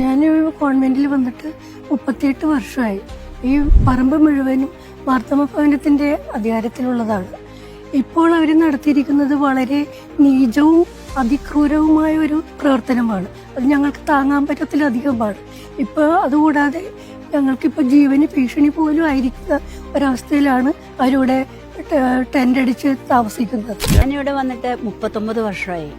ഞാൻ കോൺവെന്റിൽ വന്നിട്ട് മുപ്പത്തിയെട്ട് വർഷമായി ഈ പറമ്പ് മുഴുവനും മാർത്തമ ഭവനത്തിന്റെ അധികാരത്തിലുള്ളതാണ്. ഇപ്പോൾ അവർ നടത്തിയിരിക്കുന്നത് വളരെ നീചവും അതിക്രൂരവുമായ ഒരു പ്രവർത്തനമാണ്. അത് ഞങ്ങൾക്ക് താങ്ങാൻ പറ്റത്തിലധികമാണ് ഇപ്പോൾ അതുകൂടാതെ ഞങ്ങൾക്കിപ്പോൾ ജീവന് ഭീഷണി പോലും ആയിരിക്കുന്ന ഒരവസ്ഥയിലാണ് അവരിവിടെ ടെന്റ് അടിച്ച് താമസിക്കുന്നത്. ഞാനിവിടെ വന്നിട്ട് മുപ്പത്തൊമ്പത് വർഷമായി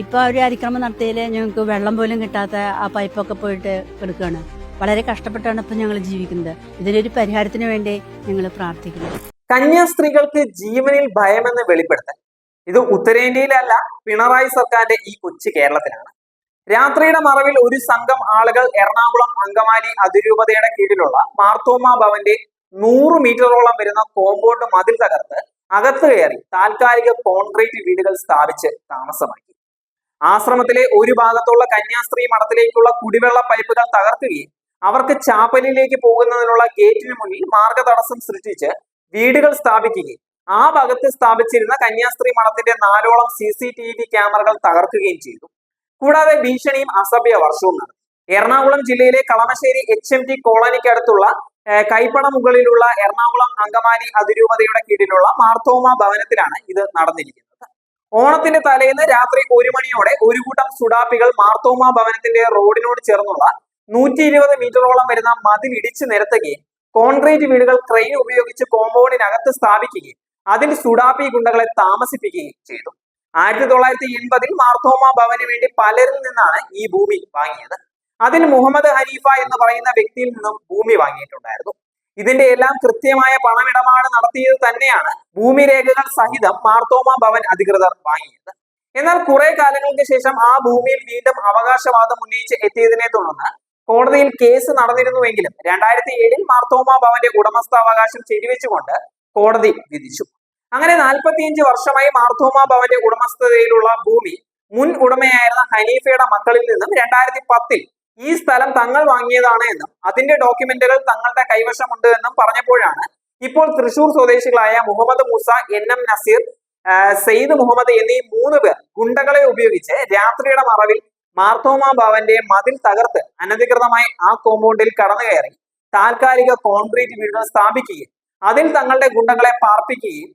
ഇപ്പോൾ ഒരു അതിക്രമം നടത്തിയതിൽ ഞങ്ങൾക്ക് വെള്ളം പോലും കിട്ടാത്ത ആ പൈപ്പൊക്കെ പോയിട്ട് എടുക്കുകയാണ് വളരെ കഷ്ടപ്പെട്ടാണ് ഇപ്പൊ ഞങ്ങൾ ജീവിക്കുന്നത്. ഇതിനൊരു പരിഹാരത്തിന് വേണ്ടി ഞങ്ങൾ പ്രാർത്ഥിക്കുന്നു. കന്യാസ്ത്രീകൾക്ക് ജീവനിൽ ഭയമെന്ന് വെളിപ്പെടുത്തൽ. ഇത് ഉത്തരേന്ത്യയിലല്ല പിണറായി സർക്കാരിന്റെ ഈ കൊച്ചു കേരളത്തിലാണ്. രാത്രിയുടെ മറവിൽ ഒരു സംഘം ആളുകൾ എറണാകുളം അങ്കമാലി അതിരൂപതയുടെ കീഴിലുള്ള മാർത്തോമ ഭവന്റെ നൂറ് മീറ്ററോളം വരുന്ന കോമ്പൗണ്ട് മതിൽ തകർത്ത് അകത്തു കയറി താൽക്കാലിക കോൺക്രീറ്റ് വീടുകൾ സ്ഥാപിച്ച് താമസമാക്കി. ആശ്രമത്തിലെ ഒരു ഭാഗത്തുള്ള കന്യാസ്ത്രീ മഠത്തിലേക്കുള്ള കുടിവെള്ള പൈപ്പുകൾ തകർക്കുകയും അവർക്ക് ചാപ്പലിലേക്ക് പോകുന്നതിനുള്ള ഗേറ്റിന് മുന്നിൽ മാർഗതടസ്സം സൃഷ്ടിച്ച് വീടുകൾ സ്ഥാപിക്കുകയും ആ ഭാഗത്ത് സ്ഥാപിച്ചിരുന്ന കന്യാസ്ത്രീ മഠത്തിന്റെ നാലോളം സി സി ടി വി ക്യാമറകൾ തകർക്കുകയും ചെയ്തു. കൂടാതെ ഭീഷണിയും അസഭ്യ വർഷവും നടത്തി. എറണാകുളം ജില്ലയിലെ കളമശ്ശേരി എച്ച് എം ടി കോളനിക്ക് അടുത്തുള്ള ഏഹ്, കൈപ്പണ മുകളിലുള്ള എറണാകുളം അങ്കമാലി അതിരൂപതയുടെ കീഴിലുള്ള മാർത്തോമ ഭവനത്തിലാണ് ഇത് നടന്നിരിക്കുന്നത്. ഓണത്തിന്റെ തലേന്ന് രാത്രി ഒരു മണിയോടെ ഒരു കൂട്ടം സുഡാപ്പികൾ മാർത്തോമ ഭവനത്തിന്റെ റോഡിനോട് ചേർന്നുള്ള നൂറ്റി ഇരുപത് മീറ്ററോളം വരുന്ന മതിൽ ഇടിച്ചു നിരത്തുകയും കോൺക്രീറ്റ് വീടുകൾ ക്രെയിൻ ഉപയോഗിച്ച് കോമ്പൗണ്ടിനകത്ത് സ്ഥാപിക്കുകയും അതിൽ സുഡാപ്പി ഗുണ്ടകളെ താമസിപ്പിക്കുകയും ചെയ്തു. ആയിരത്തി തൊള്ളായിരത്തി എൺപതിൽ മാർത്തോമ ഭവന് വേണ്ടി പലരിൽ നിന്നാണ് ഈ ഭൂമി വാങ്ങിയത്. അതിൽ മുഹമ്മദ് ഹനീഫ എന്ന് പറയുന്ന വ്യക്തിയിൽ നിന്നും ഭൂമി വാങ്ങിയിട്ടുണ്ടായിരുന്നു. ഇതിന്റെ എല്ലാം കൃത്യമായ പണമിടപാട് നടത്തിയത് തന്നെയാണ് ഭൂമിരേഖകൾ സഹിതം മാർത്തോമ ഭവൻ അധികൃതർ വാങ്ങിയത്. എന്നാൽ കുറെ കാലങ്ങൾക്ക് ശേഷം ആ ഭൂമിയിൽ വീണ്ടും അവകാശവാദം ഉന്നയിച്ച് എത്തിയതിനെ തുടർന്ന് കോടതിയിൽ കേസ് നടന്നിരുന്നുവെങ്കിലും രണ്ടായിരത്തി ഏഴിൽ മാർത്തോമ ഭവന്റെ ഉടമസ്ഥാവകാശം ശരിവെച്ചുകൊണ്ട് കോടതി വിധിച്ചു. അങ്ങനെ നാൽപ്പത്തിയഞ്ച് വർഷമായി മാർത്തോമ ഭവന്റെ ഉടമസ്ഥതയിലുള്ള ഭൂമി മുൻ ഉടമയായിരുന്ന ഹനീഫയുടെ മക്കളിൽ നിന്നും രണ്ടായിരത്തി പത്തിൽ ഈ സ്ഥലം തങ്ങൾ വാങ്ങിയതാണ് എന്നും അതിന്റെ ഡോക്യുമെന്റുകൾ തങ്ങളുടെ കൈവശമുണ്ട് എന്നും പറഞ്ഞപ്പോഴാണ് ഇപ്പോൾ തൃശൂർ സ്വദേശികളായ മുഹമ്മദ് മൂസ എൻ എം നസീർ സെയ്ദ് മുഹമ്മദ് എന്നീ മൂന്ന് പേർ ഗുണ്ടകളെ ഉപയോഗിച്ച് രാത്രിയുടെ മറവിൽ മാർത്തോമ ഭവന്റെ മതിൽ തകർത്ത് അനധികൃതമായി ആ കോമ്പൗണ്ടിൽ കടന്നു കയറി താൽക്കാലിക കോൺക്രീറ്റ് വീടുകൾ സ്ഥാപിക്കുകയും അതിൽ തങ്ങളുടെ ഗുണ്ടകളെ പാർപ്പിക്കുകയും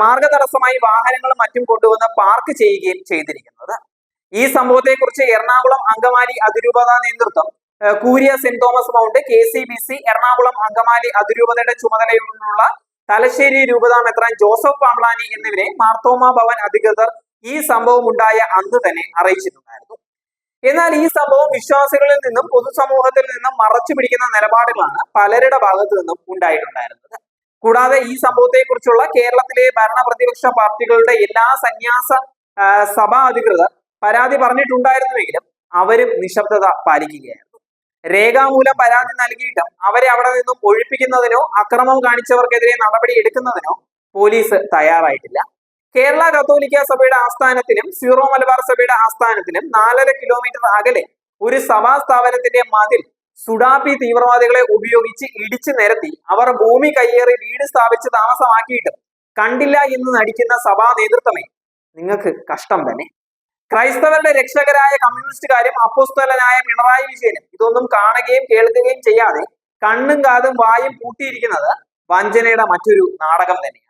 മാർഗതടസ്സമായി വാഹനങ്ങളും മറ്റും കൊണ്ടുവന്ന് പാർക്ക് ചെയ്യുകയും ചെയ്തിരിക്കുന്നത്. ഈ സംഭവത്തെക്കുറിച്ച് എറണാകുളം അങ്കമാലി അതിരൂപത നേതൃത്വം curia saint Thomas mount K C B C Ernakulam Angamaly അതിരൂപതയുടെ ചുമതലയുള്ള തലശ്ശേരി രൂപത മെത്രാൻ ജോസഫ് പാംളാനി എന്നിവരെ മാർത്തോമ ഭവൻ അധികൃതർ ഈ സംഭവം ഉണ്ടായ അന്ന് തന്നെ അറിയിച്ചിട്ടുണ്ടായിരുന്നു. എന്നാൽ ഈ സംഭവം വിശ്വാസികളിൽ നിന്നും പൊതുസമൂഹത്തിൽ നിന്നും മറച്ചു പിടിക്കുന്ന നിലപാടുകളാണ് പലരുടെ ഭാഗത്തു നിന്നും ഉണ്ടായിട്ടുണ്ടായിരുന്നത്. കൂടാതെ ഈ സംഭവത്തെക്കുറിച്ചുള്ള കേരളത്തിലെ ഭരണപ്രതിപക്ഷ പാർട്ടികളുടെ എല്ലാ സന്യാസ സഭാ അധികൃതർ പരാതി പറഞ്ഞിട്ടുണ്ടായിരുന്നുവെങ്കിലും അവരും നിശബ്ദത പാലിക്കുകയായിരുന്നു. രേഖാമൂലം പരാതി നൽകിയിട്ടും അവരെ അവിടെ നിന്നും ഒഴിപ്പിക്കുന്നതിനോ അക്രമം കാണിച്ചവർക്കെതിരെ നടപടി എടുക്കുന്നതിനോ പോലീസ് തയ്യാറായിട്ടില്ല. കേരള കത്തോലിക്ക സഭയുടെ ആസ്ഥാനത്തിനും സീറോ മലബാർ സഭയുടെ ആസ്ഥാനത്തിനും നാലര കിലോമീറ്റർ അകലെ ഒരു സഭാ സ്ഥാപനത്തിന്റെ മതിൽ സുഡാപ്പി തീവ്രവാദികളെ ഉപയോഗിച്ച് ഇടിച്ചു നിരത്തി അവർ ഭൂമി കയ്യേറി വീട് സ്ഥാപിച്ച് താമസമാക്കിയിട്ടും കണ്ടില്ല എന്ന് നടിക്കുന്ന സഭാ നേതൃത്വമേ. നിങ്ങൾക്ക് കഷ്ടം തന്നെ. ക്രൈസ്തവരുടെ രക്ഷകരായ കമ്മ്യൂണിസ്റ്റുകാരും അപ്പോസ്തലനായ പിണറായി വിജയനും ഇതൊന്നും കാണുകയും കേൾക്കുകയും ചെയ്യാതെ കണ്ണും കാതും വായും പൂട്ടിയിരിക്കുന്നത് വഞ്ചനയുടെ മറ്റൊരു നാടകം തന്നെ